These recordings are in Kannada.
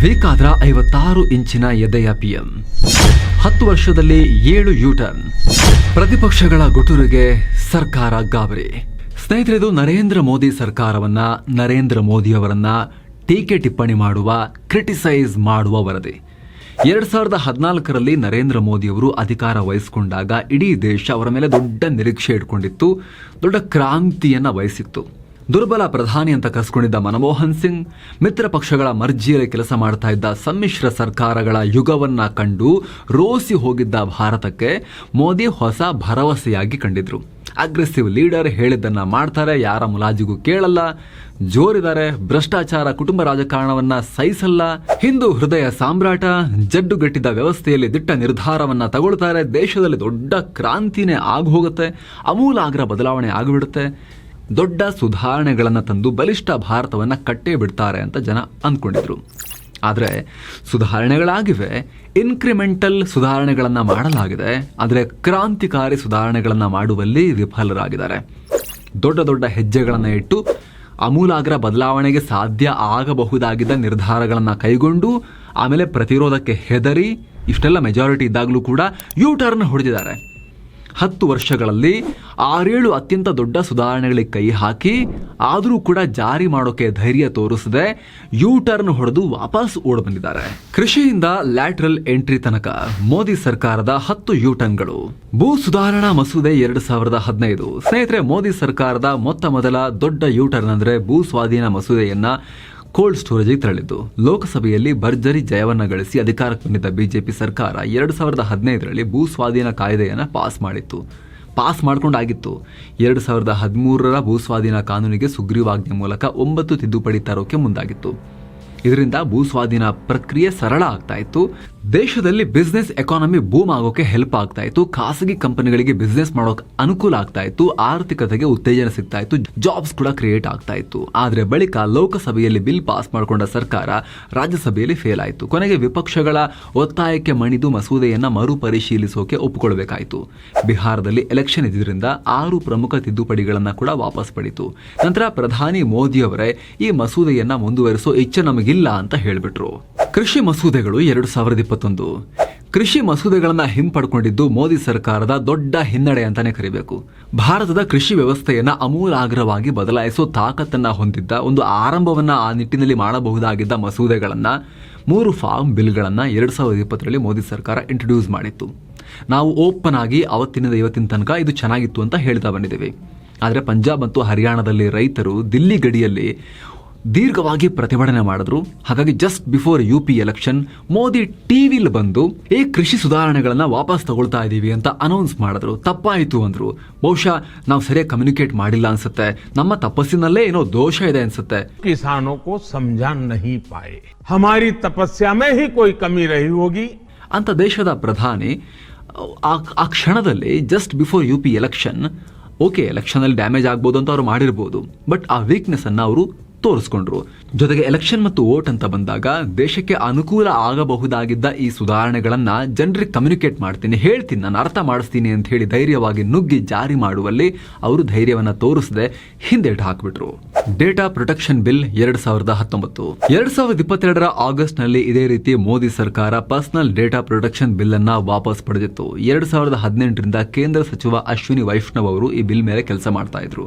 ಬೇಕಾದ್ರ ಐವತ್ತಾರು ಇಂಚಿನ ಎದೆಯ ಪಿಎಂ. ಹತ್ತು ವರ್ಷದಲ್ಲಿ ಏಳು ಯೂಟರ್ನ್. ಪ್ರತಿಪಕ್ಷಗಳ ಗುಟುರಿಗೆ ಸರ್ಕಾರ ಗಾಬರಿ. ಸ್ನೇಹಿತರೆದು ನರೇಂದ್ರ ಮೋದಿ ಸರ್ಕಾರವನ್ನ ನರೇಂದ್ರ ಮೋದಿಯವರನ್ನ ಟೀಕೆ ಟಿಪ್ಪಣಿ ಮಾಡುವ, ಕ್ರಿಟಿಸೈಸ್ ಮಾಡುವ ವರದಿ. ಎರಡ್ ಸಾವಿರದ ಹದಿನಾಲ್ಕರಲ್ಲಿ ನರೇಂದ್ರ ಮೋದಿಯವರು ಅಧಿಕಾರ ವಹಿಸಿಕೊಂಡಾಗ ಇಡೀ ದೇಶ ಅವರ ಮೇಲೆ ದೊಡ್ಡ ನಿರೀಕ್ಷೆ ಇಟ್ಕೊಂಡಿತ್ತು, ದೊಡ್ಡ ಕ್ರಾಂತಿಯನ್ನ ವಹಿಸಿತ್ತು. ದುರ್ಬಲ ಪ್ರಧಾನಿ ಅಂತ ಕರೆಸ್ಕೊಂಡಿದ್ದ ಮನಮೋಹನ್ ಸಿಂಗ್, ಮಿತ್ರ ಪಕ್ಷಗಳ ಮರ್ಜಿಯಲ್ಲಿ ಕೆಲಸ ಮಾಡ್ತಾ ಇದ್ದ ಸಮ್ಮಿಶ್ರ ಸರ್ಕಾರಗಳ ಯುಗವನ್ನ ಕಂಡು ರೋಸಿ ಹೋಗಿದ್ದ ಭಾರತಕ್ಕೆ ಮೋದಿ ಹೊಸ ಭರವಸೆಯಾಗಿ ಕಂಡಿದ್ರು. ಅಗ್ರೆಸಿವ್ ಲೀಡರ್ ಹೇಳಿದ್ದನ್ನ ಮಾಡ್ತಾರೆ, ಯಾರ ಮುಲಾಜಿಗೂ ಕೇಳಲ್ಲ, ಜೋರಿದ್ದಾರೆ, ಭ್ರಷ್ಟಾಚಾರ ಕುಟುಂಬ ರಾಜಕಾರಣವನ್ನ ಸಹಿಸಲ್ಲ, ಹಿಂದೂ ಹೃದಯ ಸಾಮ್ರಾಟ ಜಡ್ಡುಗಟ್ಟಿದ ವ್ಯವಸ್ಥೆಯಲ್ಲಿ ದಿಟ್ಟ ನಿರ್ಧಾರವನ್ನ ತಗೊಳ್ತಾರೆ, ದೇಶದಲ್ಲಿ ದೊಡ್ಡ ಕ್ರಾಂತಿನೇ ಆಗೋಗುತ್ತೆ, ಅಮೂಲಾಗ್ರ ಬದಲಾವಣೆ ಆಗಿಬಿಡುತ್ತೆ. ದೊಡ್ಡ ಸುಧಾರಣೆಗಳನ್ನು ತಂದು ಬಲಿಷ್ಠ ಭಾರತವನ್ನು ಕಟ್ಟೇ ಬಿಡ್ತಾರೆ ಅಂತ ಜನ ಅಂದ್ಕೊಂಡಿದ್ರು ಆದರೆ ಸುಧಾರಣೆಗಳಾಗಿವೆ ಇನ್ಕ್ರಿಮೆಂಟಲ್ ಸುಧಾರಣೆಗಳನ್ನು ಮಾಡಲಾಗಿದೆ, ಆದರೆ ಕ್ರಾಂತಿಕಾರಿ ಸುಧಾರಣೆಗಳನ್ನು ಮಾಡುವಲ್ಲಿ ವಿಫಲರಾಗಿದ್ದಾರೆ. ದೊಡ್ಡ ದೊಡ್ಡ ಹೆಜ್ಜೆಗಳನ್ನು ಇಟ್ಟು ಅಮೂಲಾಗ್ರ ಬದಲಾವಣೆಗೆ ಸಾಧ್ಯ ಆಗಬಹುದಾಗಿದ್ದ ನಿರ್ಧಾರಗಳನ್ನು ಕೈಗೊಂಡು ಆಮೇಲೆ ಪ್ರತಿರೋಧಕ್ಕೆ ಹೆದರಿ, ಇಷ್ಟೆಲ್ಲ ಮೆಜಾರಿಟಿ ಇದ್ದಾಗಲೂ ಕೂಡ ಯೂ ಟರ್ನ್ ಹೊಡೆದಿದ್ದಾರೆ. ಹತ್ತು ವರ್ಷಗಳಲ್ಲಿ ಆರೇಳು ಅತ್ಯಂತ ದೊಡ್ಡ ಸುಧಾರಣೆಗಳಿಗೆ ಕೈ ಹಾಕಿ ಆದರೂ ಕೂಡ ಜಾರಿ ಮಾಡೋಕೆ ಧೈರ್ಯ ತೋರಿಸದೆ ಯೂ ಟರ್ನ್ ಹೊಡೆದು ವಾಪಸ್ ಓಡ್ ಬಂದಿದ್ದಾರೆ ಕೃಷಿಯಿಂದ ಲ್ಯಾಟ್ರಲ್ ಎಂಟ್ರಿ ತನಕ ಮೋದಿ ಸರ್ಕಾರದ ಹತ್ತು ಯೂ ಟರ್ನ್ಗಳು ಭೂ ಸುಧಾರಣಾ ಮಸೂದೆ ಎರಡು ಸಾವಿರದ ಹದಿನೈದು. ಸ್ನೇಹಿತರೆ, ಮೋದಿ ಸರ್ಕಾರದ ಮೊತ್ತ ಮೊದಲ ದೊಡ್ಡ ಯೂ ಟರ್ನ್ ಅಂದ್ರೆ ಭೂ ಸ್ವಾಧೀನ ಮಸೂದೆಯನ್ನ ಕೋಲ್ಡ್ ಸ್ಟೋರೇಜಿಗೆ ತೆರಳಿತು ಲೋಕಸಭೆಯಲ್ಲಿ ಭರ್ಜರಿ ಜಯವನ್ನು ಗಳಿಸಿ ಅಧಿಕಾರಕ್ಕೆ ಬಂದಿದ್ದ ಬಿಜೆಪಿ ಸರ್ಕಾರ ಎರಡು ಸಾವಿರದ ಹದಿನೈದರಲ್ಲಿ ಭೂ ಸ್ವಾಧೀನ ಕಾಯ್ದೆಯನ್ನು ಪಾಸ್ ಮಾಡಿತ್ತು. ಪಾಸ್ ಮಾಡ್ಕೊಂಡಾಗಿತ್ತು. ಎರಡು ಸಾವಿರದ ಹದಿಮೂರರ ಭೂ ಸ್ವಾಧೀನ ಕಾನೂನಿಗೆ ಸುಗ್ರೀವಾಜ್ಞೆ ಮೂಲಕ ಒಂಬತ್ತು ತಿದ್ದುಪಡಿ ತರೋಕೆ ಮುಂದಾಗಿತ್ತು. ಇದರಿಂದ ಭೂ ಸ್ವಾಧೀನ ಪ್ರಕ್ರಿಯೆ ಸರಳ ಆಗ್ತಾ ಇತ್ತು. ದೇಶದಲ್ಲಿ ಬಿಸ್ನೆಸ್ ಎಕಾನಮಿ ಬೂಮ್ ಆಗೋಕೆ ಹೆಲ್ಪ್ ಆಗ್ತಾ ಇತ್ತು. ಖಾಸಗಿ ಕಂಪನಿಗಳಿಗೆ ಬಿಸ್ನೆಸ್ ಮಾಡೋಕೆ ಅನುಕೂಲ ಆಗ್ತಾ ಇತ್ತು. ಆರ್ಥಿಕತೆಗೆ ಉತ್ತೇಜನ ಸಿಗ್ತಾ ಇತ್ತು. ಜಾಬ್ಸ್ ಕೂಡ ಕ್ರಿಯೇಟ್ ಆಗ್ತಾ ಇತ್ತು. ಆದ್ರೆ ಬಳಿಕ ಲೋಕಸಭೆಯಲ್ಲಿ ಬಿಲ್ ಪಾಸ್ ಮಾಡಿಕೊಂಡ ಸರ್ಕಾರ ರಾಜ್ಯಸಭೆಯಲ್ಲಿ ಫೇಲ್ ಆಯಿತು. ಕೊನೆಗೆ ವಿಪಕ್ಷಗಳ ಒತ್ತಾಯಕ್ಕೆ ಮಣಿದು ಮಸೂದೆಯನ್ನ ಮರುಪರಿಶೀಲಿಸೋಕೆ ಒಪ್ಪಿಕೊಳ್ಳಬೇಕಾಯಿತು ಬಿಹಾರದಲ್ಲಿ ಎಲೆಕ್ಷನ್ ಇದ್ದರಿಂದ ಆರು ಪ್ರಮುಖ ತಿದ್ದುಪಡಿಗಳನ್ನ ಕೂಡ ವಾಪಸ್ ಪಡಿತು. ನಂತರ ಪ್ರಧಾನಿ ಮೋದಿಯವರೇ ಈ ಮಸೂದೆಯನ್ನ ಮುಂದುವರಿಸೋ ಇಚ್ಛೆ ನಮಗಿಲ್ಲ ಅಂತ ಹೇಳಿಬಿಟ್ರು. ಕೃಷಿ ಮಸೂದೆಗಳು ಎರಡು ಸಾವಿರದ ಇಪ್ಪತ್ತೊಂದು. ಕೃಷಿ ಮಸೂದೆಗಳನ್ನ ಹಿಂಪಡ್ಕೊಂಡಿದ್ದು ಮೋದಿ ಸರ್ಕಾರದ ದೊಡ್ಡ ಹಿನ್ನಡೆ ಅಂತಾನೆ ಕರಿಬೇಕು. ಭಾರತದ ಕೃಷಿ ವ್ಯವಸ್ಥೆಯನ್ನು ಅಮೂಲಾಗ್ರವಾಗಿ ಬದಲಾಯಿಸೋ ತಾಕತ್ತನ್ನು ಹೊಂದಿದ್ದ ಒಂದು ಆರಂಭವನ್ನ ಆ ನಿಟ್ಟಿನಲ್ಲಿ ಮಾಡಬಹುದಾಗಿದ್ದ ಮಸೂದೆಗಳನ್ನ ಮೂರು ಫಾರ್ಮ್ ಬಿಲ್ಗಳನ್ನು ಎರಡು ಸಾವಿರದ ಇಪ್ಪತ್ತರಲ್ಲಿ ಮೋದಿ ಸರ್ಕಾರ ಇಂಟ್ರೊಡ್ಯೂಸ್ ಮಾಡಿತ್ತು. ನಾವು ಓಪನ್ ಆಗಿ ಅವತ್ತಿನಿಂದ ಇವತ್ತಿನ ತನಕ ಇದು ಚೆನ್ನಾಗಿತ್ತು ಅಂತ ಹೇಳ್ತಾ ಬಂದಿದ್ದೇವೆ. ಆದರೆ ಪಂಜಾಬ್ ಮತ್ತು ಹರಿಯಾಣದಲ್ಲಿ ರೈತರು ದಿಲ್ಲಿ ಗಡಿಯಲ್ಲಿ ದೀರ್ಘವಾಗಿ ಪ್ರತಿಭಟನೆ ಮಾಡಿದ್ರು. ಹಾಗಾಗಿ just before U P election Modi ಟಿವಿಲಿ ಬಂದು ಈ ಕೃಷಿ ಸುಧಾರಣೆಗಳನ್ನ ವಾಪಸ್ ತಗೊಳ್ತಾ ಇದ್ದೀವಿ ಅಂತ ಅನೌನ್ಸ್ ಮಾಡಿದ್ರು. ತಪ್ಪಾಯಿತು ಅಂದ್ರು. ಬಹುಶಃ ನಾವು ಸರಿಯಾಗಿ ಕಮ್ಯುನಿಕೇಟ್ ಮಾಡಿಲ್ಲ ಅನ್ಸುತ್ತೆ. ನಮ್ಮ ತಪಸ್ಸಿನಲ್ಲೇ ಏನೋ ದೋಷ ಇದೆ ಅನ್ಸುತ್ತೆ. ಕಿಸಾನೋ ಕೋ ಸಮಜಾ ನಹಿ ಪಾಯೆ. ಹಮಾರಿ ಹಿ ಕೋಯಿ ಕಮಿ ರಹಿ ಹೋಗಿ. ಅಂತ ದೇಶದ ಪ್ರಧಾನಿ ಆ ಕ್ಷಣದಲ್ಲಿ just before U P election okay ಎಲೆಕ್ಷನಲ್ಲಿ damage ಆಗ್ಬೋದು ಅಂತ ಅವರು ಮಾಡಿರ್ಬೋದು. ಬಟ್ ಆ ವೀಕ್ನೆಸ್ ಅನ್ನು ಅವರು ತೋರಿಸ್ಕೊಂಡ್ರು. ಜೊತೆಗೆ ಎಲೆಕ್ಷನ್ ಮತ್ತು ವೋಟ್ ಅಂತ ಬಂದಾಗ ದೇಶಕ್ಕೆ ಅನುಕೂಲ ಆಗಬಹುದಾಗಿದ್ದ ಈ ಸುಧಾರಣೆಗಳನ್ನ ಜನರಿಗೆ ಕಮ್ಯುನಿಕೇಟ್ ಮಾಡ್ತೀನಿ, ಹೇಳ್ತೀನಿ, ನಾನು ಅರ್ಥ ಮಾಡಿಸ್ತೀನಿ ಅಂತ ಹೇಳಿ ಧೈರ್ಯವಾಗಿ ನುಗ್ಗಿ ಜಾರಿ ಮಾಡುವಲ್ಲಿ ಅವರು ಧೈರ್ಯವನ್ನ ತೋರಿಸದೆ ಹಿಂದೇಟು ಹಾಕಿಬಿಟ್ರು. ಡೇಟಾ ಪ್ರೊಟೆಕ್ಷನ್ ಬಿಲ್ ಎರಡ್ ಸಾವಿರದ ಹತ್ತೊಂಬತ್ತು. ಎರಡ್ ಸಾವಿರದ ಇಪ್ಪತ್ತೆರಡರ ಆಗಸ್ಟ್ನಲ್ಲಿ ಇದೇ ರೀತಿ ಮೋದಿ ಸರ್ಕಾರ ಪರ್ಸನಲ್ ಡೇಟಾ ಪ್ರೊಟೆಕ್ಷನ್ ಬಿಲ್ ಅನ್ನ ವಾಪಸ್ ಪಡೆದಿತ್ತು. ಎರಡ್ ಸಾವಿರದ ಹದಿನೆಂಟರಿಂದ ಕೇಂದ್ರ ಸಚಿವ ಅಶ್ವಿನಿ ವೈಷ್ಣವ್ ಅವರು ಈ ಬಿಲ್ ಮೇಲೆ ಕೆಲಸ ಮಾಡ್ತಾ ಇದ್ರು.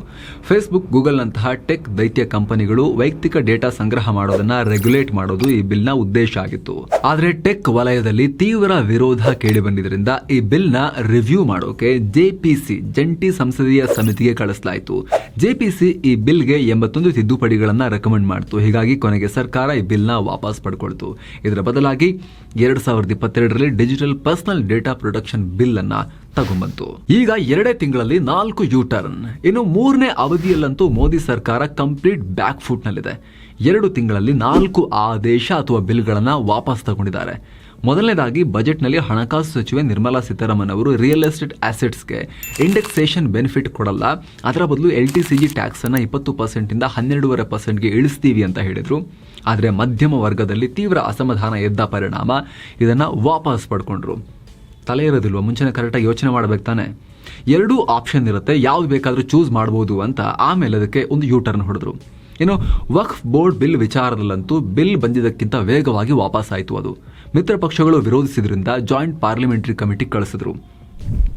ಫೇಸ್ಬುಕ್ ಗೂಗಲ್ ನಂತಹ ಟೆಕ್ ದೈತ್ಯ ಕಂಪನಿಗಳು ವೈಯಕ್ತಿಕ ಡೇಟಾ ಸಂಗ್ರಹ ಮಾಡೋದನ್ನ ರೆಗ್ಯುಲೇಟ್ ಮಾಡೋದು ಈ ಬಿಲ್ನ ಉದ್ದೇಶ ಆಗಿತ್ತು. ಆದ್ರೆ ಟೆಕ್ ವಲಯದಲ್ಲಿ ತೀವ್ರ ವಿರೋಧ ಕೇಳಿ ಬಂದಿದ್ರಿಂದ ಈ ಬಿಲ್ನ ರಿವ್ಯೂ ಮಾಡೋಕೆ ಜೆಪಿಸಿ ಜಂಟಿ ಸಂಸದೀಯ ಸಮಿತಿಗೆ ಕಳಿಸಲಾಯಿತು. ಜೆಪಿಸಿ ಈ ಬಿಲ್ಗೆ ಎಂಬತ್ತೊಂದು ತಿದ್ದುಪಡಿಗಳನ್ನ ರೆಕಮೆಂಡ್ ಮಾಡಿತು. ಹೀಗಾಗಿ ಕೊನೆಗೆ ಸರ್ಕಾರ ಈ ಬಿಲ್ನ ವಾಪಸ್ ಪಡ್ಕೊಳ್ತು. ಇದರ ಬದಲಾಗಿ ಎರಡ್ ಸಾವಿರದ ಇಪ್ಪತ್ತೆರಡರಲ್ಲಿ digital personal data production bill ಅನ್ನ ತಗೊಂಬಂತು. ಈಗ ಎರಡೇ ತಿಂಗಳಲ್ಲಿ ನಾಲ್ಕು ಯು ಟರ್ನ್ ಇನ್ನು ಮೂರನೇ ಅವಧಿಯಲ್ಲಂತೂ ಮೋದಿ ಸರ್ಕಾರ ಕಂಪ್ಲೀಟ್ ಬ್ಯಾಕ್ ಫುಟ್ ನಲ್ಲಿದೆ ಎರಡು ತಿಂಗಳಲ್ಲಿ ನಾಲ್ಕು ಆದೇಶ ಅಥವಾ ಬಿಲ್ಗಳನ್ನ ವಾಪಸ್ ತಗೊಂಡಿದ್ದಾರೆ. ಮೊದಲನೇದಾಗಿ ಬಜೆಟ್ನಲ್ಲಿ ಹಣಕಾಸು ಸಚಿವೆ ನಿರ್ಮಲಾ ಸೀತಾರಾಮನ್ ಅವರು ರಿಯಲ್ ಎಸ್ಟೇಟ್ ಆಸೆಟ್ಸ್ಗೆ ಇಂಡೆಕ್ಸೇಷನ್ ಬೆನಿಫಿಟ್ ಕೊಡಲ್ಲ. ಅದರ ಬದಲು ಎಲ್ ಟಿ ಸಿ ಜಿ ಟ್ಯಾಕ್ಸನ್ನು ಇಪ್ಪತ್ತು ಪರ್ಸೆಂಟಿಂದ ಹನ್ನೆರಡೂವರೆ ಪರ್ಸೆಂಟ್ಗೆ ಇಳಿಸ್ತೀವಿ ಅಂತ ಹೇಳಿದ್ರು. ಆದರೆ ಮಧ್ಯಮ ವರ್ಗದಲ್ಲಿ ತೀವ್ರ ಅಸಮಾಧಾನ ಎದ್ದ ಪರಿಣಾಮ ಇದನ್ನು ವಾಪಸ್ ಪಡ್ಕೊಂಡ್ರು. ತಲೆ ಇರೋದಿಲ್ವ? ಮುಂಚೆನೆ ಕರೆಕ್ಟಾಗಿ ಯೋಚನೆ ಮಾಡ್ಬೇಕು ತಾನೆ. ಎರಡೂ ಆಪ್ಷನ್ ಇರುತ್ತೆ. ಯಾವ್ದು ಬೇಕಾದರೂ ಚೂಸ್ ಮಾಡ್ಬೋದು ಅಂತ. ಆಮೇಲೆ ಅದಕ್ಕೆ ಒಂದು ಯೂ ಟರ್ನ್ ಹೊಡೆದ್ರು. ಏನು ವಕ್ಫ್ ಬೋರ್ಡ್ ಬಿಲ್ ವಿಚಾರದಲ್ಲಂತೂ ಬಿಲ್ ಬಂದಿದ್ದಕ್ಕಿಂತ ವೇಗವಾಗಿ ವಾಪಸ್ ಆಯಿತು ಅದು. ಮಿತ್ರ ಪಕ್ಷಗಳು ವಿರೋಧಿಸಿದ್ರಿಂದ ಜಾಯಿಂಟ್ ಪಾರ್ಲಿಮೆಂಟರಿ ಕಮಿಟಿ ಕಳಿಸಿದ್ರು.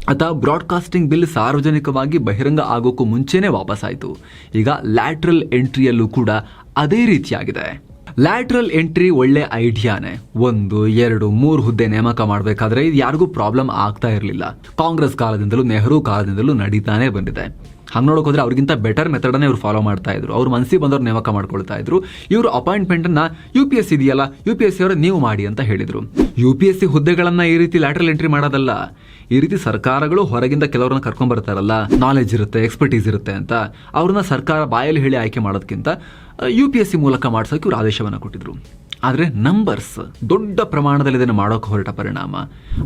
ಅತ ಬ್ರಾಡ್ಕಾಸ್ಟಿಂಗ್ ಬಿಲ್ ಸಾರ್ವಜನಿಕವಾಗಿ ಬಹಿರಂಗ ಆಗೋಕ್ಕೂ ಮುಂಚೆನೇ ವಾಪಸ್ ಆಯಿತು. ಈಗ ಲ್ಯಾಟ್ರಲ್ ಎಂಟ್ರಿಯಲ್ಲೂ ಕೂಡ ಅದೇ ರೀತಿಯಾಗಿದೆ. ಲ್ಯಾಟ್ರಲ್ ಎಂಟ್ರಿ ಒಳ್ಳೆ ಐಡಿಯಾನೇ. ಒಂದು, ಎರಡು, ಮೂರು ಹುದ್ದೆ ನೇಮಕ ಮಾಡಬೇಕಾದ್ರೆ ಇದು ಯಾರಿಗೂ ಪ್ರಾಬ್ಲಮ್ ಆಗ್ತಾ ಇರಲಿಲ್ಲ. ಕಾಂಗ್ರೆಸ್ ಕಾಲದಿಂದಲೂ, ನೆಹರು ಕಾಲದಿಂದಲೂ ನಡೀತಾನೆ ಬಂದಿದೆ. ಹಂಗೆ ನೋಡೋಕೆ ಹೋದ್ರೆ ಅವ್ರಿಗಿಂತ ಬೆಟರ್ ಮೆಥಡನ್ನೇ ಇವ್ರು ಫಾಲೋ ಮಾಡ್ತಾ ಇದ್ರು. ಅವ್ರು ಮನಸ್ಸಿಗೆ ಬಂದವ್ರು ನೇಮಕ ಮಾಡ್ಕೊಳ್ತಾ ಇದ್ರು. ಇವರು ಅಪಾಯಿಂಟ್ಮೆಂಟನ್ನು ಯು ಪಿ ಎಸ್ ಇದೆಯಲ್ಲ ಯು ಪಿ ಎಸ್ ಸಿ ಅವರು ನೀವು ಮಾಡಿ ಅಂತ ಹೇಳಿದರು. ಯು ಪಿ ಎಸ್ ಸಿ ಹುದ್ದೆಗಳನ್ನು ಈ ರೀತಿ ಲ್ಯಾಟ್ರಲ್ ಎಂಟ್ರಿ ಮಾಡೋದಲ್ಲ. ಈ ರೀತಿ ಸರ್ಕಾರಗಳು ಹೊರಗಿಂದ ಕೆಲವರನ್ನ ಕರ್ಕೊಂಡ್ ಬರ್ತಾರಲ್ಲ ನಾಲೆಜ್ ಇರುತ್ತೆ ಎಕ್ಸ್ಪರ್ಟೀಸ್ ಇರುತ್ತೆ ಅಂತ. ಅವ್ರನ್ನ ಸರ್ಕಾರ ಬಾಯಲ್ಲಿ ಹೇಳಿ ಆಯ್ಕೆ ಮಾಡೋದಕ್ಕಿಂತ ಯು ಪಿ ಎಸ್ ಸಿ ಮೂಲಕ ಮಾಡಿಸೋಕೆ ಇವರು ಆದೇಶವನ್ನು ಕೊಟ್ಟಿದ್ರು. ಆದರೆ ನಂಬರ್ಸ್ ದೊಡ್ಡ ಪ್ರಮಾಣದಲ್ಲಿ ಇದನ್ನು ಮಾಡೋಕೆ ಹೊರಟ ಪರಿಣಾಮ.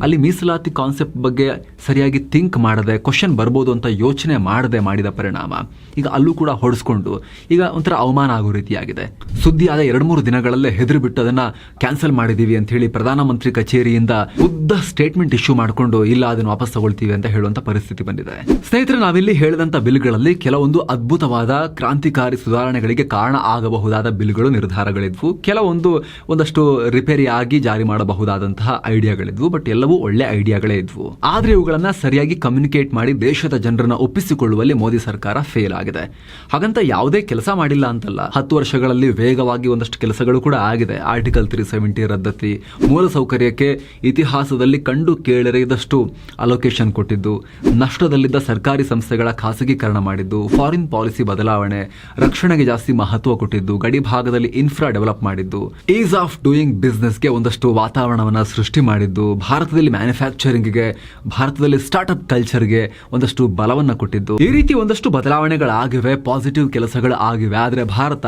ಅಲ್ಲಿ ಮೀಸಲಾತಿ ಕಾನ್ಸೆಪ್ಟ್ ಬಗ್ಗೆ ಸರಿಯಾಗಿ ಥಿಂಕ್ ಮಾಡದೆ ಕ್ವಶನ್ ಬರ್ಬೋದು ಅಂತ ಯೋಚನೆ ಮಾಡದೆ ಮಾಡಿದ ಪರಿಣಾಮ. ಈಗ ಅಲ್ಲೂ ಕೂಡ ಹೊಡೆಸ್ಕೊಂಡು, ಈಗ ಒಂಥರ ಅವಮಾನ ಆಗೋ ರೀತಿಯಾಗಿದೆ. ಸುದ್ದಿ ಆದ ಎರಡು ಮೂರು ದಿನಗಳಲ್ಲೇ ಹೆದ್ರು ಬಿಟ್ಟು ಅದನ್ನ ಕ್ಯಾನ್ಸಲ್ ಮಾಡಿದ್ದೀವಿ ಅಂತ ಹೇಳಿ ಪ್ರಧಾನಮಂತ್ರಿ ಕಚೇರಿಯಿಂದ ಉದ್ದ ಸ್ಟೇಟ್ಮೆಂಟ್ ಇಶ್ಯೂ ಮಾಡಿಕೊಂಡು, ಇಲ್ಲ ಅದನ್ನು ವಾಪಸ್ ತಗೊಳ್ತೀವಿ ಅಂತ ಹೇಳುವಂಥ ಪರಿಸ್ಥಿತಿ ಬಂದಿದೆ. ಸ್ನೇಹಿತರೆ, ನಾವಿಲ್ಲಿ ಹೇಳಿದಂಥ ಬಿಲ್ಗಳಲ್ಲಿ ಕೆಲವೊಂದು ಅದ್ಭುತವಾದ ಕ್ರಾಂತಿಕಾರಿ ಸುಧಾರಣೆಗಳಿಗೆ ಕಾರಣ ಆಗಬಹುದಾದ ಬಿಲ್ಗಳು ನಿರ್ಧಾರಗಳಿದ್ವು. ಕೆಲವೊಂದು ಒಂದಷ್ಟು ರಿಪೇರಿ ಆಗಿ ಜಾರಿ ಮಾಡಬಹುದಾದಂತಹ ಐಡಿಯಾಗಳಿದ್ವು ಬಟ್ ಎಲ್ಲವೂ ಒಳ್ಳೆ ಐಡಿಯಾಗಳೇ ಇದ್ವು. ಆದ್ರೆ ಇವುಗಳನ್ನ ಸರಿಯಾಗಿ ಕಮ್ಯುನಿಕೇಟ್ ಮಾಡಿ ದೇಶದ ಜನರನ್ನ ಒಪ್ಪಿಸಿಕೊಳ್ಳುವಲ್ಲಿ ಮೋದಿ ಸರ್ಕಾರ ಫೇಲ್ ಆಗಿದೆ. ಹಾಗಂತ ಯಾವುದೇ ಕೆಲಸ ಮಾಡಿಲ್ಲ ಅಂತಲ್ಲ, ಹತ್ತು ವರ್ಷಗಳಲ್ಲಿ ವೇಗವಾಗಿ ಒಂದಷ್ಟು ಕೆಲಸಗಳು ಕೂಡ ಆಗಿದೆ. ಆರ್ಟಿಕಲ್ ತ್ರೀ ಸೆವೆಂಟಿ ರದ್ದತಿ ಮೂಲಸೌಕರ್ಯಕ್ಕೆ ಇತಿಹಾಸದಲ್ಲಿ ಕಂಡು ಕೇಳರಿದಷ್ಟು ಅಲೋಕೇಶನ್ ಕೊಟ್ಟಿದ್ದು, ನಷ್ಟದಲ್ಲಿದ್ದ ಸರ್ಕಾರಿ ಸಂಸ್ಥೆಗಳ ಖಾಸಗೀಕರಣ ಮಾಡಿದ್ದು ಫಾರಿನ್ ಪಾಲಿಸಿ ಬದಲಾವಣೆ, ರಕ್ಷಣೆಗೆ ಜಾಸ್ತಿ ಮಹತ್ವ ಕೊಟ್ಟಿದ್ದು ಗಡಿ ಭಾಗದಲ್ಲಿ ಇನ್ಫ್ರಾ ಡೆವಲಪ್ ಮಾಡಿದ್ದು ಈಸ್ ಆಫ್ ಡೂಯಿಂಗ್ ಬಿಸ್ನೆಸ್ಗೆ ಒಂದಷ್ಟು ವಾತಾವರಣವನ್ನ ಸೃಷ್ಟಿ ಮಾಡಿದ್ದು, ಭಾರತದಲ್ಲಿ ಮ್ಯಾನುಫ್ಯಾಕ್ಚರಿಂಗ್ಗೆ ಭಾರತದಲ್ಲಿ ಸ್ಟಾರ್ಟ್ಅಪ್ ಕಲ್ಚರ್ಗೆ ಒಂದಷ್ಟು ಬಲವನ್ನ ಕೊಟ್ಟಿದ್ದು. ಈ ರೀತಿ ಒಂದಷ್ಟು ಬದಲಾವಣೆಗಳಾಗಿವೆ ಪಾಸಿಟಿವ್ ಕೆಲಸಗಳು ಆಗಿವೆ ಆದರೆ ಭಾರತ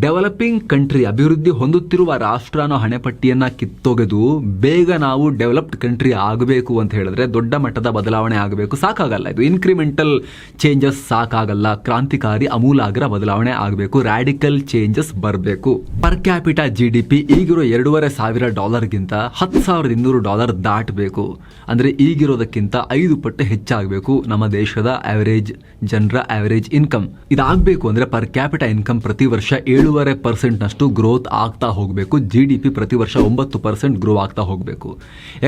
ಡೆವಲಪಿಂಗ್ ಕಂಟ್ರಿ ಅಭಿವೃದ್ಧಿ ಹೊಂದುತ್ತಿರುವ ರಾಷ್ಟ್ರ ಅನ್ನೋ ಹಣೆಪಟ್ಟಿಯನ್ನ ಕಿತ್ತೊಗೆದು ಬೇಗ ನಾವು ಡೆವಲಪ್ಡ್ ಕಂಟ್ರಿ ಆಗಬೇಕು ಅಂತ ಹೇಳಿದ್ರೆ ದೊಡ್ಡ ಮಟ್ಟದ ಬದಲಾವಣೆ ಆಗಬೇಕು. ಸಾಕಾಗಲ್ಲ ಇದು. ಇನ್ಕ್ರಿಮೆಂಟಲ್ ಚೇಂಜಸ್ ಸಾಕಾಗಲ್ಲ. ಕ್ರಾಂತಿಕಾರಿ ಅಮೂಲಾಗ್ರ ಬದಲಾವಣೆ ಆಗಬೇಕು. ರ್ಯಾಡಿಕಲ್ ಚೇಂಜಸ್ ಬರಬೇಕು. ಪರ್ ಕ್ಯಾಪಿಟಾ ಜಿ ಪಿ ಈಗಿರೋ ಎರಡೂವರೆ ಸಾವಿರ ಡಾಲರ್ಗಿಂತ ಹತ್ತು ಸಾವಿರದ ಇನ್ನೂರು ಡಾಲರ್ ದಾಟಬೇಕು. ಅಂದರೆ ಈಗಿರೋದಕ್ಕಿಂತ ಐದು ಪಟ್ಟು ಹೆಚ್ಚಾಗಬೇಕು ನಮ್ಮ ದೇಶದ ಆವರೇಜ್ ಜನರ ಆವರೇಜ್ ಇನ್ಕಮ್ ಇದಾಗಬೇಕು ಅಂದರೆ ಪರ್ ಕ್ಯಾಪಿಟ ಇನ್ಕಮ್ ಪ್ರತಿ ವರ್ಷ ಏಳುವರೆ ಪರ್ಸೆಂಟ್ನಷ್ಟು ಗ್ರೋತ್ ಆಗ್ತಾ ಹೋಗಬೇಕು. ಜಿ ಡಿ ಪಿ ಪ್ರತಿ ವರ್ಷ ಒಂಬತ್ತು ಪರ್ಸೆಂಟ್ ಗ್ರೋ ಆಗ್ತಾ ಹೋಗಬೇಕು.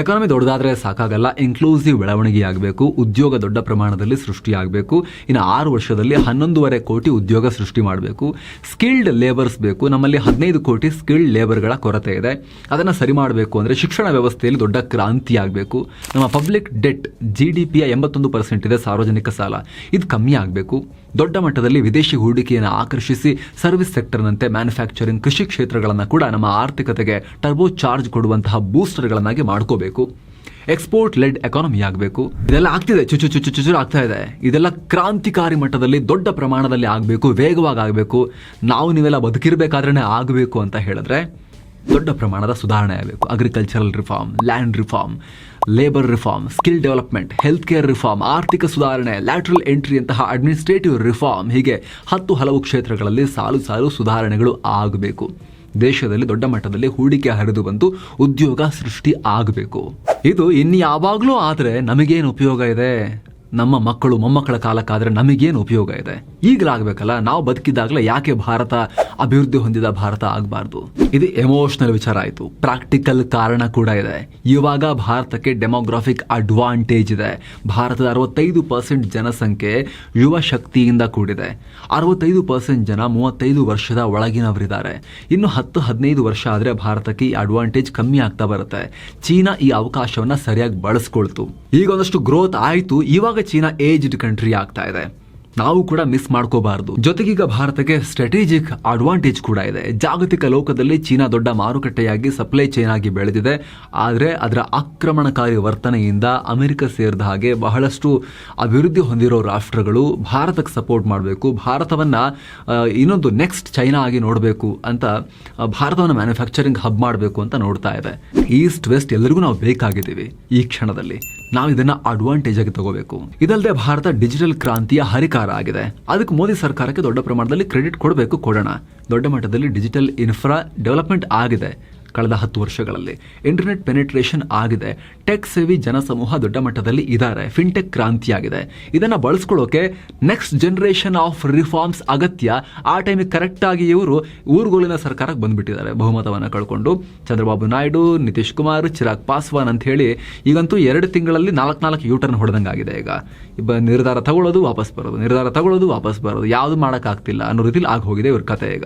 ಎಕಾನಮಿ ದೊಡ್ಡದಾದರೆ ಸಾಕಾಗಲ್ಲ ಇನ್ಕ್ಲೂಸಿವ್ ಬೆಳವಣಿಗೆ ಆಗಬೇಕು ಉದ್ಯೋಗ ದೊಡ್ಡ ಪ್ರಮಾಣದಲ್ಲಿ ಸೃಷ್ಟಿಯಾಗಬೇಕು. ಇನ್ನು ಆರು ವರ್ಷದಲ್ಲಿ ಹನ್ನೊಂದೂವರೆ ಕೋಟಿ ಉದ್ಯೋಗ ಸೃಷ್ಟಿ ಮಾಡಬೇಕು. ಸ್ಕಿಲ್ಡ್ ಲೇಬರ್ಸ್ ಬೇಕು, ನಮ್ಮಲ್ಲಿ ಹದಿನೈದು ಕೋಟಿ ಸ್ಕಿಲ್ಡ್ ಲೇಬರ್ಗಳ ಕೊರತೆ ಇದೆ. ಅದನ್ನು ಸರಿ ಮಾಡಬೇಕು ಅಂದರೆ ಶಿಕ್ಷಣ ವ್ಯವಸ್ಥೆಯಲ್ಲಿ ದೊಡ್ಡ ಕ್ರಾಂತಿ ಆಗಬೇಕು. ನಮ್ಮ ಪಬ್ಲಿಕ್ ಡೆಟ್ ಜಿ ಡಿ ಪಿಯ ಎಂಬತ್ತೊಂದು ಪರ್ಸೆಂಟ್ ಇದೆ ಸಾರ್ವಜನಿಕ ಸಾಲ. ಇದು ಕಮ್ಮಿ ಆಗಬೇಕು. ದೊಡ್ಡ ಮಟ್ಟದಲ್ಲಿ ವಿದೇಶಿ ಹೂಡಿಕೆಯನ್ನು ಆಕರ್ಷಿಸಿ ಸರ್ವಿಸ್ ಸೆಕ್ಟರ್ನಂತೆ ಮ್ಯಾನುಫ್ಯಾಕ್ಚರಿಂಗ್ ಕೃಷಿ ಕ್ಷೇತ್ರಗಳನ್ನು ಕೂಡ ನಮ್ಮ ಆರ್ಥಿಕತೆಗೆ ಟರ್ಬೋ ಚಾರ್ಜ್ ಕೊಡುವಂತಹ ಬೂಸ್ಟರ್ಗಳನ್ನಾಗಿ ಮಾಡ್ಕೋಬೇಕು. ಎಕ್ಸ್ಪೋರ್ಟ್ ಲೆಡ್ ಎಕಾನಮಿ ಆಗಬೇಕು. ಇದೆಲ್ಲ ಆಗ್ತಿದೆ. ಚುಚು ಚುಚು ಚುಚು ಆಗ್ತಾ ಇದೆ. ಇದೆಲ್ಲ ಕ್ರಾಂತಿಕಾರಿ ಮಟ್ಟದಲ್ಲಿ, ದೊಡ್ಡ ಪ್ರಮಾಣದಲ್ಲಿ ಆಗಬೇಕು, ವೇಗವಾಗಿ ಆಗಬೇಕು. ನಾವು ನೀವೆಲ್ಲ ಬದುಕಿರಬೇಕಾದ್ರೆ ಆಗಬೇಕು ಅಂತ ಹೇಳಿದ್ರೆ, ದೊಡ್ಡ ಪ್ರಮಾಣದ ಸುಧಾರಣೆ ಆಗಬೇಕು. Agricultural reform land reform labour reform skill development health care reform ಆರ್ಥಿಕ ಸುಧಾರಣೆ ಲ್ಯಾಟ್ರಲ್ ಎಂಟ್ರಿ ಅಂತಹ ಅಡ್ಮಿನಿಸ್ಟ್ರೇಟಿವ್ ರಿಫಾರ್ಮ್ ಹೀಗೆ ಹತ್ತು ಹಲವು ಕ್ಷೇತ್ರಗಳಲ್ಲಿ ಸಾಲು ಸಾಲು ಸುಧಾರಣೆಗಳು ಆಗಬೇಕು. ದೇಶದಲ್ಲಿ ದೊಡ್ಡ ಮಟ್ಟದಲ್ಲಿ ಹೂಡಿಕೆ ಹರಿದು ಬಂದು ಉದ್ಯೋಗ ಸೃಷ್ಟಿ ಆಗಬೇಕು. ಇದು ಇನ್ಯಾವಾಗಲೂ ಆದರೆ ನಮಗೇನು ಉಪಯೋಗ ಇದೆ? ನಮ್ಮ ಮಕ್ಕಳು ಮೊಮ್ಮಕ್ಕಳ ಕಾಲಕ್ಕಾದ್ರೆ ನಮಗೇನು ಉಪಯೋಗ ಇದೆ? ಈಗಲಾಗಬೇಕಲ್ಲ, ನಾವು ಬದುಕಿದ್ದಾಗಲೇ ಯಾಕೆ ಭಾರತ ಅಭಿವೃದ್ಧಿ ಹೊಂದಿದ ಭಾರತ ಆಗಬಾರ್ದು? ಇದು ಎಮೋಷನಲ್ ವಿಚಾರ ಆಯಿತು. ಪ್ರಾಕ್ಟಿಕಲ್ ಕಾರಣ ಕೂಡ ಇದೆ. ಇವಾಗ ಭಾರತಕ್ಕೆ ಡೆಮೋಗ್ರಾಫಿಕ್ ಅಡ್ವಾಂಟೇಜ್ ಇದೆ. ಭಾರತದ ಅರವತ್ತೈದು ಪರ್ಸೆಂಟ್ ಜನಸಂಖ್ಯೆ ಯುವ ಶಕ್ತಿಯಿಂದ ಕೂಡಿದೆ. ಅರವತ್ತೈದು ಪರ್ಸೆಂಟ್ ಜನ ಮೂವತ್ತೈದು ವರ್ಷದ ಒಳಗಿನವರಿದ್ದಾರೆ. ಇನ್ನು ಹತ್ತು, ಹದಿನೈದು ವರ್ಷ ಆದರೆ ಭಾರತಕ್ಕೆ ಈ ಅಡ್ವಾಂಟೇಜ್ ಕಮ್ಮಿ ಆಗ್ತಾ ಬರುತ್ತೆ. ಚೀನಾ ಈ ಅವಕಾಶವನ್ನ ಸರಿಯಾಗಿ ಬಳಸ್ಕೊಳ್ತು. ಈಗ ಒಂದಷ್ಟು ಗ್ರೋತ್ ಆಯಿತು. ಇವಾಗ ಚೀನಾ ಏಜ್ಡ್ ಕಂಟ್ರಿ ಆಗ್ತಾ ಇದೆ. ನಾವು ಕೂಡ ಮಿಸ್ ಮಾಡ್ಕೋಬಾರದು. ಜೊತೆಗೀಗ ಭಾರತಕ್ಕೆ ಸ್ಟ್ರಾಟಜಿಕ್ ಅಡ್ವಾಂಟೇಜ್ ಕೂಡ ಇದೆ. ಜಾಗತಿಕ ಲೋಕದಲ್ಲಿ ಚೀನಾ ದೊಡ್ಡ ಮಾರುಕಟ್ಟೆಯಾಗಿ ಸಪ್ಲೈ ಚೈನ್ ಆಗಿ ಬೆಳೆದಿದೆ. ಆದರೆ ಅದರ ಆಕ್ರಮಣಕಾರಿ ವರ್ತನೆಯಿಂದ ಅಮೆರಿಕ ಸೇರಿದ ಹಾಗೆ ಬಹಳಷ್ಟು ಅಭಿವೃದ್ಧಿ ಹೊಂದಿರೋ ರಾಷ್ಟ್ರಗಳು ಭಾರತಕ್ಕೆ ಸಪೋರ್ಟ್ ಮಾಡಬೇಕು. ಭಾರತವನ್ನ ಇನ್ನೊಂದು ನೆಕ್ಸ್ಟ್ ಚೈನಾ ಆಗಿ ನೋಡಬೇಕು ಅಂತ ಭಾರತವನ್ನು ಮ್ಯಾನುಫ್ಯಾಕ್ಚರಿಂಗ್ ಹಬ್ ಮಾಡಬೇಕು ಅಂತ ನೋಡ್ತಾ ಇದೆ. ಈಸ್ಟ್ ವೆಸ್ಟ್ ಎಲ್ಲರಿಗೂ ನಾವು ಬೇಕಾಗಿದ್ದೀವಿ ಈ ಕ್ಷಣದಲ್ಲಿ. ನಾವು ಇದನ್ನ ಅಡ್ವಾಂಟೇಜ್ ಆಗಿ ತಗೋಬೇಕು. ಇದಲ್ಲದೆ ಭಾರತ ಡಿಜಿಟಲ್ ಕ್ರಾಂತಿಯ ಹರಿಕಾರ ಆಗಿದೆ. ಅದಕ್ಕೆ ಮೋದಿ ಸರ್ಕಾರಕ್ಕೆ ದೊಡ್ಡ ಪ್ರಮಾಣದಲ್ಲಿ ಕ್ರೆಡಿಟ್ ಕೊಡಬೇಕು ಕೊಡೋಣ. ದೊಡ್ಡ ಮಟ್ಟದಲ್ಲಿ ಡಿಜಿಟಲ್ ಇನ್ಫ್ರಾ ಡೆವಲಪ್ಮೆಂಟ್ ಆಗಿದೆ. ಕಳೆದ ಹತ್ತು ವರ್ಷಗಳಲ್ಲಿ. ಇಂಟರ್ನೆಟ್ ಪೆನಿಟ್ರೇಷನ್ ಆಗಿದೆ. ಟೆಕ್ ಸೇವಿ ಜನಸಮೂಹ ದೊಡ್ಡ ಮಟ್ಟದಲ್ಲಿ ಇದ್ದಾರೆ. ಫಿನ್ಟೆಕ್ ಕ್ರಾಂತಿಯಾಗಿದೆ. ಇದನ್ನು ಬಳಸ್ಕೊಳ್ಳೋಕೆ ನೆಕ್ಸ್ಟ್ ಜನರೇಷನ್ ಆಫ್ ರಿಫಾರ್ಮ್ಸ್ ಅಗತ್ಯ. ಆ ಟೈಮಿಗೆ ಕರೆಕ್ಟಾಗಿ ಇವರು ಊರುಗೋಲಿನ ಸರ್ಕಾರಕ್ಕೆ ಬಂದ್ಬಿಟ್ಟಿದ್ದಾರೆ. ಬಹುಮತವನ್ನು ಕಳ್ಕೊಂಡು ಚಂದ್ರಬಾಬು ನಾಯ್ಡು, ನಿತೀಶ್ ಕುಮಾರ್, ಚಿರಾಗ್ ಪಾಸ್ವಾನ್ ಅಂತ ಹೇಳಿ ಈಗಂತೂ ಎರಡು ತಿಂಗಳಲ್ಲಿ ನಾಲ್ಕು ನಾಲ್ಕು ಯೂಟರ್ನ್ ಹೊಡೆದಂಗಾಗಿದೆ ಈಗ. ಇಬ್ಬ ನಿರ್ಧಾರ ತಗೊಳ್ಳೋದು, ವಾಪಸ್ ಬರೋದು. ನಿರ್ಧಾರ ತಗೊಳ್ಳೋದು, ವಾಪಸ್ ಬರೋದು. ಯಾವುದು ಮಾಡೋಕ್ಕಾಗ್ತಿಲ್ಲ ಅನ್ನೋ ರೀತಿಲಿ ಆಗಿ ಹೋಗಿದೆ ಇವ್ರ ಕತೆ ಈಗ.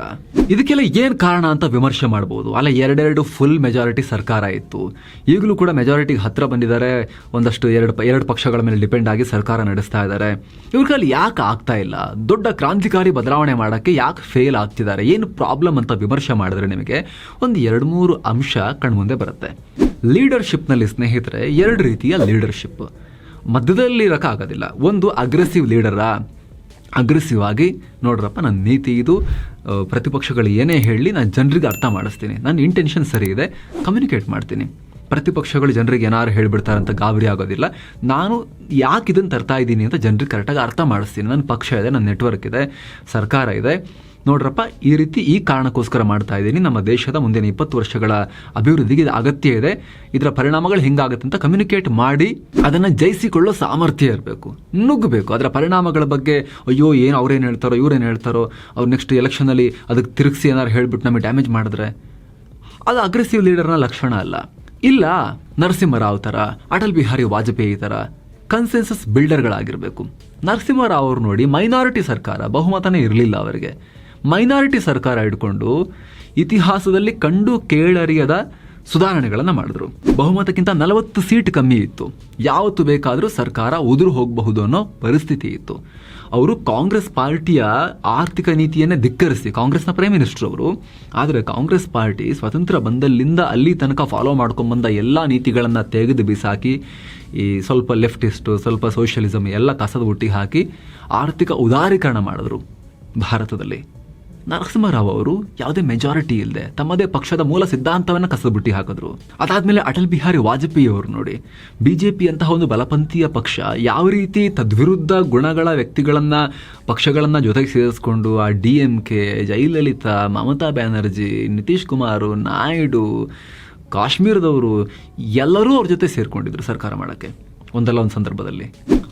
ಇದಕ್ಕೆಲ್ಲ ಏನು ಕಾರಣ ಅಂತ ವಿಮರ್ಶೆ ಮಾಡ್ಬೋದು. ಅಲ್ಲ, ಎರಡೆರಡು ಫುಲ್ ಮೆಜಾರಿಟಿ ಸರ್ಕಾರ ಇತ್ತು. ಈಗಲೂ ಕೂಡ ಮೆಜಾರಿಟಿಗೆ ಹತ್ತಿರ ಬಂದಿದ್ದಾರೆ. ಒಂದಷ್ಟು ಎರಡು ಎರಡು ಪಕ್ಷಗಳ ಮೇಲೆ ಡಿಪೆಂಡ್ ಆಗಿ ಸರ್ಕಾರ ನಡೆಸ್ತಾ ಇದ್ದಾರೆ. ಇವ್ರ ಯಾಕೆ ಆಗ್ತಾ ಇಲ್ಲ? ದೊಡ್ಡ ಕ್ರಾಂತಿಕಾರಿ ಬದಲಾವಣೆ ಮಾಡೋಕ್ಕೆ ಯಾಕೆ ಫೇಲ್ ಆಗ್ತಿದ್ದಾರೆ? ಏನು ಪ್ರಾಬ್ಲಮ್ ಅಂತ ವಿಮರ್ಶೆ ಮಾಡಿದ್ರೆ ನಿಮಗೆ ಒಂದು ಎರಡು ಮೂರು ಅಂಶ ಕಣ್ಮುಂದೆ ಬರುತ್ತೆ. ಲೀಡರ್ಶಿಪ್ನಲ್ಲಿ ಸ್ನೇಹಿತರೆ, ಎರಡು ರೀತಿಯ ಲೀಡರ್ಶಿಪ್ ಮಧ್ಯದಲ್ಲಿ ಇರೋಕ್ಕಾಗೋದಿಲ್ಲ ಒಂದು ಅಗ್ರೆಸಿವ್ ಲೀಡರಾ ಅಗ್ರೆಸಿವ್ ಆಗಿ ನೋಡ್ರಪ್ಪ, ನನ್ನ ನೀತಿ ಇದು ಪ್ರತಿಪಕ್ಷಗಳು ಏನೇ ಹೇಳಿ ನಾನು ಜನರಿಗೆ ಅರ್ಥ ಮಾಡಿಸ್ತೀನಿ. ನನ್ನ ಇಂಟೆನ್ಷನ್ ಸರಿ ಇದೆ ಕಮ್ಯುನಿಕೇಟ್ ಮಾಡ್ತೀನಿ. ಪ್ರತಿಪಕ್ಷಗಳು ಜನರಿಗೆ ಏನಾರು ಹೇಳಿಬಿಡ್ತಾರೆ ಅಂತ ಗಾಬರಿ ಆಗೋದಿಲ್ಲ. ನಾನು ಯಾಕೆ ಇದನ್ನು ತರ್ತಾ ಇದ್ದೀನಿ ಅಂತ ಜನರಿಗೆ ಕರೆಕ್ಟಾಗಿ ಅರ್ಥ ಮಾಡಿಸ್ತೀನಿ. ನನ್ನ ಪಕ್ಷ ಇದೆ, ನನ್ನ ನೆಟ್ವರ್ಕ್ ಇದೆ, ಸರ್ಕಾರ ಇದೆ. ನೋಡ್ರಪ್ಪ, ಈ ರೀತಿ ಈ ಕಾರಣಕ್ಕೋಸ್ಕರ ಮಾಡ್ತಾ ಇದ್ದೀನಿ. ನಮ್ಮ ದೇಶದ ಮುಂದಿನ ಇಪ್ಪತ್ತು ವರ್ಷಗಳ ಅಭಿವೃದ್ಧಿಗೆ ಅಗತ್ಯ ಇದೆ. ಇದರ ಪರಿಣಾಮಗಳು ಹೆಂಗಾಗುತ್ತೆ ಅಂತ ಕಮ್ಯುನಿಕೇಟ್ ಮಾಡಿ, ಅದನ್ನು ಜಯಿಸಿಕೊಳ್ಳೋ ಸಾಮರ್ಥ್ಯ ಇರಬೇಕು. ನುಗ್ಗಬೇಕು. ಅದರ ಪರಿಣಾಮಗಳ ಬಗ್ಗೆ, ಅಯ್ಯೋ, ಏನು ಅವ್ರೇನು ಹೇಳ್ತಾರೋ, ಇವ್ರೇನು ಹೇಳ್ತಾರೋ, ಅವ್ರು ನೆಕ್ಸ್ಟ್ ಎಲೆಕ್ಷನಲ್ಲಿ ಅದಕ್ಕೆ ತಿರುಗಿಸಿ ಏನಾರು ಹೇಳ್ಬಿಟ್ಟು ನಮಗೆ ಡ್ಯಾಮೇಜ್ ಮಾಡಿದ್ರೆ, ಅದು ಅಗ್ರೆಸಿವ್ ಲೀಡರ್ನ ಲಕ್ಷಣ ಅಲ್ಲ. ಇಲ್ಲ, ನರಸಿಂಹರಾವ್ ಥರ, ಅಟಲ್ ಬಿಹಾರಿ ವಾಜಪೇಯಿ ಥರ ಕನ್ಸೆನ್ಸಸ್ ಬಿಲ್ಡರ್ಗಳಾಗಿರಬೇಕು ನರಸಿಂಹರಾವ್ ಅವರು ನೋಡಿ ಮೈನಾರಿಟಿ ಸರ್ಕಾರ ಬಹುಮತನೇ ಇರಲಿಲ್ಲ ಅವರಿಗೆ. ಮೈನಾರಿಟಿ ಸರ್ಕಾರ ಇಟ್ಕೊಂಡು ಇತಿಹಾಸದಲ್ಲಿ ಕಂಡು ಕೇಳರಿಯದ ಸುಧಾರಣೆಗಳನ್ನು ಮಾಡಿದ್ರು. ಬಹುಮತಕ್ಕಿಂತ ನಲವತ್ತು ಸೀಟ್ ಕಮ್ಮಿ ಇತ್ತು. ಯಾವತ್ತು ಬೇಕಾದರೂ ಸರ್ಕಾರ ಉದುರು ಹೋಗಬಹುದು ಅನ್ನೋ ಪರಿಸ್ಥಿತಿ ಇತ್ತು. ಅವರು ಕಾಂಗ್ರೆಸ್ ಪಾರ್ಟಿಯ ಆರ್ಥಿಕ ನೀತಿಯನ್ನೇ ಧಿಕ್ಕರಿಸಿ, ಕಾಂಗ್ರೆಸ್ನ ಪ್ರೈಮ್ ಮಿನಿಸ್ಟರ್ ಅವರು, ಆದರೆ ಕಾಂಗ್ರೆಸ್ ಪಾರ್ಟಿ ಸ್ವತಂತ್ರ ಬಂದಲ್ಲಿಂದ ಅಲ್ಲಿ ತನಕ ಫಾಲೋ ಮಾಡ್ಕೊಂಡ್ಬಂದ ಎಲ್ಲ ನೀತಿಗಳನ್ನು ತೆಗೆದು ಬಿಸಾಕಿ, ಈ ಸ್ವಲ್ಪ ಲೆಫ್ಟಿಸ್ಟು ಸ್ವಲ್ಪ ಸೋಷಿಯಲಿಸಮ್ ಎಲ್ಲ ಕಸದ ಒಟ್ಟಿಗೆ ಹಾಕಿ ಆರ್ಥಿಕ ಉದಾರೀಕರಣ ಮಾಡಿದ್ರು ಭಾರತದಲ್ಲಿ. ನರಸಿಂಹರಾವ್ ಅವರು ಯಾವುದೇ ಮೆಜಾರಿಟಿ ಇಲ್ಲದೆ ತಮ್ಮದೇ ಪಕ್ಷದ ಮೂಲ ಸಿದ್ಧಾಂತವನ್ನು ಕಸಬುಟ್ಟಿ ಹಾಕಿದ್ರು. ಅದಾದ್ಮೇಲೆ ಅಟಲ್ ಬಿಹಾರಿ ವಾಜಪೇಯಿ ಅವರು ನೋಡಿ, ಬಿಜೆಪಿ ಅಂತಹ ಒಂದು ಬಲಪಂಥೀಯ ಪಕ್ಷ ಯಾವ ರೀತಿ ತದ್ವಿರುದ್ಧ ಗುಣಗಳ ವ್ಯಕ್ತಿಗಳನ್ನ, ಪಕ್ಷಗಳನ್ನ ಜೊತೆಗೆ ಸೇರಿಸ್ಕೊಂಡು ಆ D M K, Jayalalithaa, Mamata Banerjee, Nitish Kumar, Naidu, ಕಾಶ್ಮೀರದವರು ಎಲ್ಲರೂ ಅವ್ರ ಜೊತೆ ಸೇರಿಕೊಂಡಿದ್ರು ಸರ್ಕಾರ ಮಾಡೋಕ್ಕೆ. ಒಂದಲ್ಲ ಒಂದು ಸಂದರ್ಭದಲ್ಲಿ.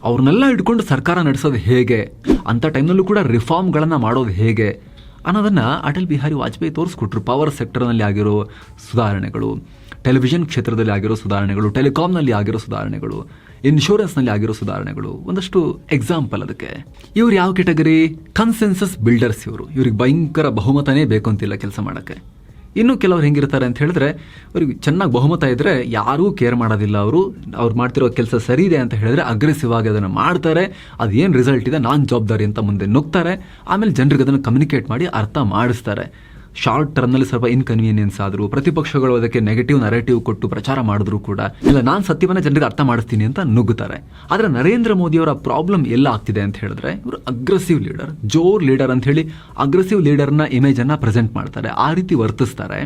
ಅವ್ರನ್ನೆಲ್ಲ ಇಟ್ಕೊಂಡು ಸರ್ಕಾರ ನಡೆಸೋದು ಹೇಗೆ? ಅಂಥ ಟೈಮ್ನಲ್ಲೂ ಕೂಡ ರಿಫಾರ್ಮ್ಗಳನ್ನು ಮಾಡೋದು ಹೇಗೆ? ಅನ್ನೋದನ್ನು ಅಟಲ್ ಬಿಹಾರಿ ವಾಜಪೇಯಿ ತೋರಿಸ್ಕೊಟ್ರು ಪವರ್ ಸೆಕ್ಟರ್ನಲ್ಲಿ ಆಗಿರೋ ಸುಧಾರಣೆಗಳು ಟೆಲಿವಿಷನ್ ಕ್ಷೇತ್ರದಲ್ಲಿ ಆಗಿರೋ ಸುಧಾರಣೆಗಳು ಟೆಲಿಕಾಮ್ನಲ್ಲಿ ಆಗಿರೋ ಸುಧಾರಣೆಗಳು ಇನ್ಶೂರೆನ್ಸ್ನಲ್ಲಿ ಆಗಿರೋ ಸುಧಾರಣೆಗಳು, ಒಂದಷ್ಟು ಎಕ್ಸಾಂಪಲ್ ಅದಕ್ಕೆ. ಇವ್ರು ಯಾವ ಕೆಟಗರಿ ಕನ್ಸೆನ್ಸಸ್ ಬಿಲ್ಡರ್ಸ್ ಇವರು. ಇವ್ರಿಗೆ ಭಯಂಕರ ಬಹುಮತನೇ ಬೇಕು ಅಂತಿಲ್ಲ ಕೆಲಸ ಮಾಡೋಕ್ಕೆ. ಇನ್ನು ಕೆಲವ್ರು ಹೆಂಗಿರ್ತಾರೆ ಅಂತ ಹೇಳಿದ್ರೆ, ಅವ್ರಿಗೆ ಚೆನ್ನಾಗಿ ಬಹುಮತ ಇದ್ದರೆ ಯಾರೂ ಕೇರ್ ಮಾಡೋದಿಲ್ಲ ಅವರು. ಅವ್ರು ಮಾಡ್ತಿರೋ ಕೆಲಸ ಸರಿ ಇದೆ ಅಂತ ಹೇಳಿದ್ರೆ ಅಗ್ರೆಸಿವ್ ಆಗಿ ಅದನ್ನು ಮಾಡ್ತಾರೆ. ಅದು ಏನು ರಿಸಲ್ಟ್ ಇದೆ, ನಾನು ಜವಾಬ್ದಾರಿ ಅಂತ ಮುಂದೆ ನುಗ್ತಾರೆ. ಆಮೇಲೆ ಜನರಿಗೆ ಅದನ್ನು ಕಮ್ಯುನಿಕೇಟ್ ಮಾಡಿ ಅರ್ಥ ಮಾಡಿಸ್ತಾರೆ. ಶಾರ್ಟ್ ಟರ್ಮ್ನಲ್ಲಿ ಸ್ವಲ್ಪ ಇನ್ಕನ್ವೀನಿಯನ್ಸ್ ಆದರೂ, ಪ್ರತಿಪಕ್ಷಗಳು ಅದಕ್ಕೆ ನೆಗೆಟಿವ್ ನರೇಟಿವ್ ಕೊಟ್ಟು ಪ್ರಚಾರ ಮಾಡಿದ್ರು ಕೂಡ, ಇಲ್ಲ, ನಾನು ಸತ್ಯವನ್ನು ಜನರಿಗೆ ಅರ್ಥ ಮಾಡಿಸ್ತೀನಿ ಅಂತ ನುಗ್ಗುತ್ತಾರೆ. ಆದರೆ ನರೇಂದ್ರ ಮೋದಿಯವರ ಪ್ರಾಬ್ಲಮ್ ಎಲ್ಲ ಆಗ್ತಿದೆ ಅಂತ ಹೇಳಿದ್ರೆ, ಇವರು ಅಗ್ರೆಸಿವ್ ಲೀಡರ್ ಜೋರ್ ಲೀಡರ್ ಅಂತ ಹೇಳಿ ಅಗ್ರೆಸಿವ್ ಲೀಡರ್ನ ಇಮೇಜನ್ನು ಪ್ರೆಸೆಂಟ್ ಮಾಡ್ತಾರೆ, ಆ ರೀತಿ ವರ್ತಿಸ್ತಾರೆ.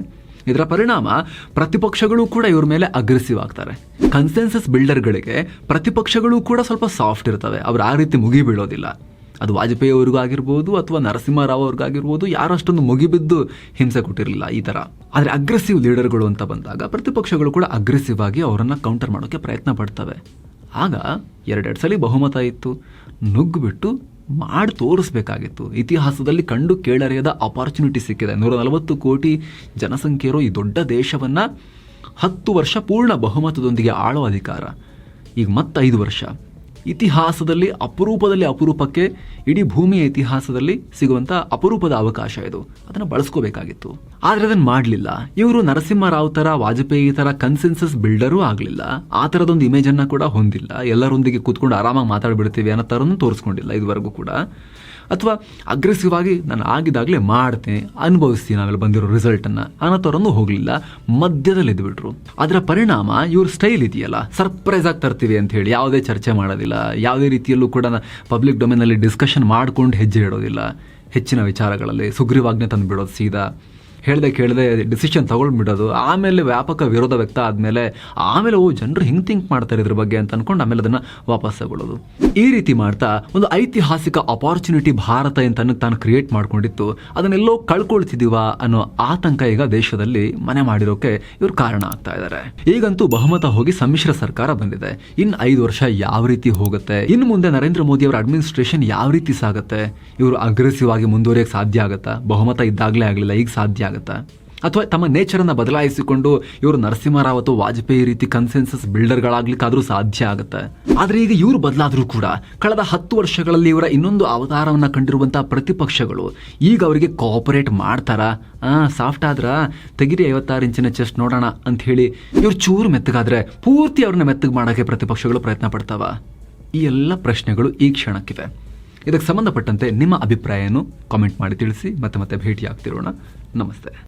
ಇದರ ಪರಿಣಾಮ ಪ್ರತಿಪಕ್ಷಗಳು ಕೂಡ ಇವ್ರ ಮೇಲೆ ಅಗ್ರೆಸಿವ್ ಆಗ್ತಾರೆ. ಕನ್ಸೆನ್ಸಸ್ ಬಿಲ್ಡರ್ಗಳಿಗೆ ಪ್ರತಿಪಕ್ಷಗಳು ಕೂಡ ಸ್ವಲ್ಪ ಸಾಫ್ಟ್ ಇರ್ತವೆ, ಅವ್ರು ಆ ರೀತಿ ಮುಗಿ ಬೀಳೋದಿಲ್ಲ ಅದು ವಾಜಪೇಯಿ ಅವ್ರಿಗೂ ಆಗಿರ್ಬೋದು ಅಥವಾ ನರಸಿಂಹರಾವ್ ಅವ್ರಿಗಾಗಿರ್ಬೋದು ಯಾರಷ್ಟೊಂದು ಮುಗಿಬಿದ್ದು ಹಿಂಸೆ ಕೊಟ್ಟಿರಲಿಲ್ಲ ಈ ಥರ. ಆದರೆ ಅಗ್ರೆಸಿವ್ ಲೀಡರ್ಗಳು ಅಂತ ಬಂದಾಗ ಪ್ರತಿಪಕ್ಷಗಳು ಕೂಡ ಅಗ್ರೆಸಿವ್ ಆಗಿ ಅವರನ್ನು ಕೌಂಟರ್ ಮಾಡೋಕ್ಕೆ ಪ್ರಯತ್ನ ಪಡ್ತವೆ. ಆಗ ಎರಡೆರಡು ಸಲ ಬಹುಮತ ಇತ್ತು. ನುಗ್ಗಿಬಿಟ್ಟು ಮಾಡಿ ತೋರಿಸ್ಬೇಕಾಗಿತ್ತು. ಇತಿಹಾಸದಲ್ಲಿ ಕಂಡು ಕೇಳರಿಯದ ಅಪಾರ್ಚುನಿಟಿ ಸಿಕ್ಕಿದೆ. ನೂರ ನಲವತ್ತು ಕೋಟಿ ಜನಸಂಖ್ಯೆ ಇರೋ ಈ ದೊಡ್ಡ ದೇಶವನ್ನು ಹತ್ತು ವರ್ಷ ಪೂರ್ಣ ಬಹುಮತದೊಂದಿಗೆ ಆಳೋ ಅಧಿಕಾರ. ಈಗ ಮತ್ತೈದು ವರ್ಷ. ಇತಿಹಾಸದಲ್ಲಿ ಅಪರೂಪದಲ್ಲಿ ಅಪರೂಪಕ್ಕೆ ಇಡೀ ಭೂಮಿಯ ಇತಿಹಾಸದಲ್ಲಿ ಸಿಗುವಂಥ ಅಪರೂಪದ ಅವಕಾಶ ಇದು. ಅದನ್ನು ಬಳಸ್ಕೋಬೇಕಾಗಿತ್ತು. ಆದರೆ ಅದನ್ನ ಮಾಡಲಿಲ್ಲ. ಇವರು ನರಸಿಂಹರಾವ್ ತರ, ವಾಜಪೇಯಿ ತರ ಕನ್ಸೆನ್ಸಸ್ ಬಿಲ್ಡರೂ ಆಗಲಿಲ್ಲ. ಆ ಥರದೊಂದು ಇಮೇಜನ್ನು ಕೂಡ ಹೊಂದಿಲ್ಲ. ಎಲ್ಲರೊಂದಿಗೆ ಕೂತ್ಕೊಂಡು ಆರಾಮಾಗಿ ಮಾತಾಡ್ಬಿಡ್ತೀವಿ ಅನ್ನೋ ಥರನೂ ತೋರಿಸ್ಕೊಂಡಿಲ್ಲ ಇದುವರೆಗೂ ಕೂಡ. ಅಥವಾ ಅಗ್ರೆಸಿವ್ ಆಗಿ ನಾನು ಆಗಿದಾಗಲೇ ಮಾಡ್ತೀನಿ ಅನುಭವಿಸ್ತೀನಿ ನಾವೆಲ್ಲ ಬಂದಿರೋ ರಿಸಲ್ಟನ್ನು. ಅನ್ನೋ ಥರನೂ ಹೋಗಲಿಲ್ಲ, ಮಧ್ಯದಲ್ಲಿ ಇದ್ಬಿಟ್ರು. ಅದರ ಪರಿಣಾಮ ಇವ್ರ ಸ್ಟೈಲ್ ಇದೆಯಲ್ಲ, ಸರ್ಪ್ರೈಸ್ ಆಗಿ ತರ್ತೀವಿ ಅಂತ ಹೇಳಿ ಯಾವುದೇ ಚರ್ಚೆ ಮಾಡೋದಿಲ್ಲ, ಯಾವುದೇ ರೀತಿಯಲ್ಲೂ ಕೂಡ ಪಬ್ಲಿಕ್ ಡೊಮೇನಲ್ಲಿ ಡಿಸ್ಕಷನ್ ಮಾಡ್ಕೊಂಡು ಹೆಜ್ಜೆ ಇಡೋದಿಲ್ಲ. ಹೆಚ್ಚಿನ ವಿಚಾರಗಳಲ್ಲಿ ಸುಗ್ರೀವಾಜ್ಞೆ ತಂದು ಬಿಡೋದು ಸೀದಾ. ಹೇಳ್ದೆ ಕೇಳದೆ ಡಿಸಿಷನ್ ತಗೊಳ್ಬಿಡೋದು, ಆಮೇಲೆ ವ್ಯಾಪಕ ವಿರೋಧ ವ್ಯಕ್ತ ಆದಮೇಲೆ ಆಮೇಲೆ, ಓ, ಜನರು ಹಿಂಗೆ ಥಿಂಕ್ ಮಾಡ್ತಾರೆ ಇದ್ರ ಬಗ್ಗೆ ಅಂತ ಅನ್ಕೊಂಡು ಆಮೇಲೆ ಅದನ್ನು ವಾಪಸ್ ತಗೊಳ್ಳೋದು. ಈ ರೀತಿ ಮಾಡ್ತಾ ಒಂದು ಐತಿಹಾಸಿಕ ಅಪಾರ್ಚುನಿಟಿ ಭಾರತ ಅಂತ ತಾನು ಕ್ರಿಯೇಟ್ ಮಾಡ್ಕೊಂಡಿತ್ತು. ಅದನ್ನೆಲ್ಲೋ ಕಳ್ಕೊಳ್ತಿದೀವ ಅನ್ನೋ ಆತಂಕ ಈಗ ದೇಶದಲ್ಲಿ ಮನೆ ಮಾಡಿರೋಕೆ ಇವರು ಕಾರಣ ಆಗ್ತಾ ಇದ್ದಾರೆ ಈಗಂತೂ ಬಹುಮತ ಹೋಗಿ ಸಮ್ಮಿಶ್ರ ಸರ್ಕಾರ ಬಂದಿದೆ. ಇನ್ನು ಐದು ವರ್ಷ ಯಾವ ರೀತಿ ಹೋಗುತ್ತೆ? ಇನ್ನು ಮುಂದೆ ನರೇಂದ್ರ ಮೋದಿ ಅವರ ಅಡ್ಮಿನಿಸ್ಟ್ರೇಷನ್ ಯಾವ ರೀತಿ ಸಾಗುತ್ತೆ? ಇವರು ಅಗ್ರೆಸಿವ್ ಆಗಿ ಮುಂದುವರಿಯಕ್ಕೆ ಸಾಧ್ಯ ಆಗುತ್ತಾ? ಬಹುಮತ ಇದ್ದಾಗಲೇ ಆಗಲಿಲ್ಲ, ಈಗ ಸಾಧ್ಯ ಆಗುತ್ತಾ. ಅಥವಾ ತಮ್ಮ ನೇಚರನ್ನು ಬದಲಾಯಿಸಿಕೊಂಡು ಇವರು ನರಸಿಂಹರಾವ್ ಅಥವಾ ವಾಜಪೇಯಿ ರೀತಿ ಕನ್ಸೆನ್ಸಸ್ ಬಿಲ್ಡರ್ಗಳಾಗ್ಲಿಕ್ಕಾದ್ರೂ ಸಾಧ್ಯ ಆಗುತ್ತೆ. ಆದರೆ ಈಗ ಇವರು ಬದಲಾದರೂ ಕೂಡ ಕಳೆದ ಹತ್ತು ವರ್ಷಗಳಲ್ಲಿ ಇವರ ಇನ್ನೊಂದು ಅವತಾರವನ್ನು ಕಂಡಿರುವಂತಹ ಪ್ರತಿಪಕ್ಷಗಳು ಈಗ ಅವರಿಗೆ ಕೋಆಪರೇಟ್ ಮಾಡ್ತಾರಾ? ಸಾಫ್ಟ್ ಆದ್ರ? ತೆಗಿರಿ ಐವತ್ತಾರು ಇಂಚಿನ ಚೆಸ್ಟ್ ನೋಡೋಣ ಅಂತ ಹೇಳಿ ಇವ್ರು ಚೂರು ಮೆತ್ತಗಾದ್ರೆ ಪೂರ್ತಿ ಅವ್ರನ್ನ ಮೆತ್ತಗೆ ಮಾಡೋಕ್ಕೆ ಪ್ರತಿಪಕ್ಷಗಳು ಪ್ರಯತ್ನ ಪಡ್ತಾವ. ಈ ಎಲ್ಲ ಪ್ರಶ್ನೆಗಳು ಈ ಕ್ಷಣಕ್ಕಿವೆ ಇದಕ್ಕೆ ಸಂಬಂಧಪಟ್ಟಂತೆ ನಿಮ್ಮ ಅಭಿಪ್ರಾಯವನ್ನು ಕಾಮೆಂಟ್ ಮಾಡಿ ತಿಳಿಸಿ, ಮತ್ತೆ ಮತ್ತೆ ಭೇಟಿ नमस्ते।